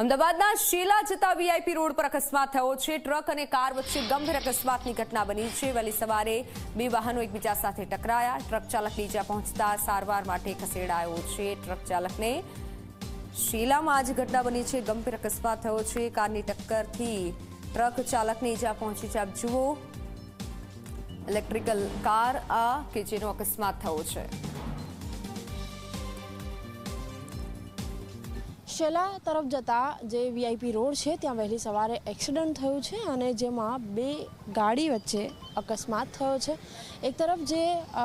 અમદાવાદના શીલા જતા VIP road પર અકસ્માત થયો છે. ટ્રક અને કાર વચ્ચે ગંભીર અકસ્માતની ઘટના બની છે. વહેલી સવારે બે વાહનો એકબીજા સાથે ટકરાયા. ટ્રક ચાલક નીચે પહોંચતા સારવાર માટે ખસેડાયો છે. ટ્રક ચાલકને શીલામાં આજ ઘટના બની છે. ગંભીર અકસ્માત થયો છે. કારની ટક્કરથી ટ્રક ચાલકને ઈજા પહોંચી છે. આપ જુઓ, ઇલેક્ટ્રિકલ કાર આ કે જેનો અકસ્માત થયો છે. શેલા તરફ જતા જે વીઆઈપી રોડ છે ત્યાં વહેલી સવારે એક્સિડન્ટ થયું છે અને જેમાં બે ગાડી વચ્ચે અકસ્માત થયો છે. એક તરફ જે અ,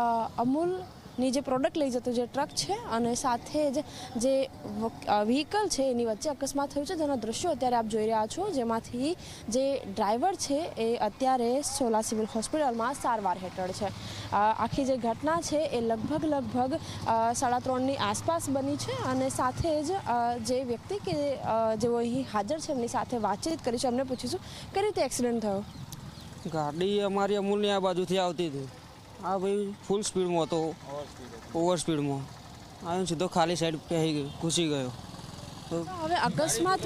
અમૂલની જે પ્રોડક્ટ લઈ જતું જે ટ્રક છે અને સાથે જ જે વ્હીકલ છે એની વચ્ચે અકસ્માત થયું છે જેના દ્રશ્યો અત્યારે આપ જોઈ રહ્યા છો જેમાંથી જે ડ્રાઈવર છે એ અત્યારે સોલા સિવિલ હોસ્પિટલમાં સારવાર હેઠળ છે. આખી જે ઘટના છે એ લગભગ લગભગ સાડા ત્રણની આસપાસ બની છે અને સાથે જ જે વ્યક્તિ કે જેઓ અહીં હાજર છે એમની સાથે વાતચીત કરીશું એમને પૂછીશું, કઈ રીતે એક્સિડન્ટ થયો? ગાડી અમારી અમૂલની આ બાજુથી આવતી હતી. આ ભાઈ ફૂલ સ્પીડમાં હતો. ઓવર સ્પીડમાં આવ્યો સીધો ખાલી સાઈડ પહેરી ગયો ઘૂસી ગયો. તો હવે અકસ્માત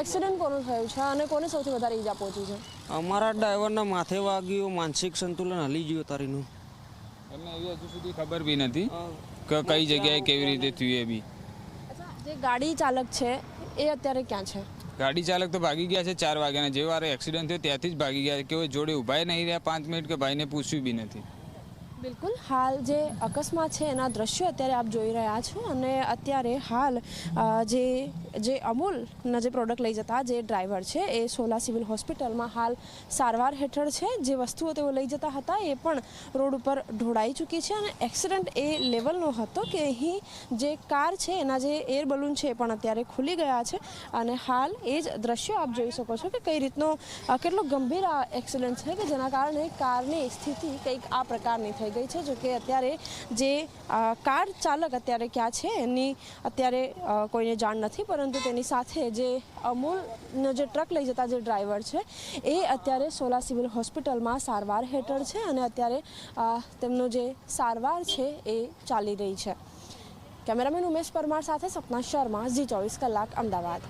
એક્સિડન્ટ કોનો થયું છે? અને કોને સૌથી વધારે ઈજા પહોંચી છે? અમારા ડ્રાઈવરના માથે વાગ્યું માનસિક સંતુલન હલી ગયું તારીનું એમને એવી હજુ સુધી ખબર બી નથી કે કઈ જગ્યાએ કેવી રીતે થયું એ બી. જે ગાડી ચાલક છે એ અત્યારે ક્યાં છે? ગાડી ચાલક તો ભાગી ગયા છે ચાર વાગ્યાના. જે વારે એક્સિડન્ટ થયો ત્યાંથી જ ભાગી ગયા કે કોઈ જોડે ઉભાય નહીં રહ્યા પાંચ મિનિટ કે ભાઈને પૂછ્યું બી નથી. બિલકુલ. હાલ જે અકસ્માત છે એના દ્રશ્યો અત્યારે આપ જોઈ રહ્યા છો અને અત્યારે હાલ જે જે અમૂલના જે પ્રોડક્ટ લઈ જતા, જે ડ્રાઈવર છે, એ સોલા સિવિલ હોસ્પિટલમાં હાલ સારવાર હેઠળ છે. જે વસ્તુઓ તેઓ લઈ જતા હતા એ પણ રોડ ઉપર ઢોળાઈ ચૂકી છે અને એક્સિડન્ટ એ લેવલનો હતો કે અહીં જે કાર છે, એના જે એર બલૂન છે એ પણ અત્યારે ખુલી ગયા છે અને હાલ એ જ દ્રશ્યો આપ જોઈ શકો છો કે કઈ રીતનો કેટલો ગંભીર આ એક્સિડન્ટ છે કે જેના કારણે કારની સ્થિતિ કંઈક આ પ્રકારની થઈ ગઈ છે, જો કે અત્યારે જે કાર ચાલક અત્યારે ક્યાં છે, એની અત્યારે કોઈને જાણ નથી, પરંતુ તેની સાથે જે અમૂલનો જે ટ્રક લઈ જતા જે ડ્રાઈવર છે, એ અત્યારે સોલા સિવિલ હોસ્પિટલમાં સારવાર હેઠળ છે અને અત્યારે તેમનો જે સારવાર છે એ ચાલી રહી છે. કેમેરામેન ઉમેશ પરમાર સાથે સપના શર્મા, ઝી ચોવીસ કલાક, અમદાવાદ.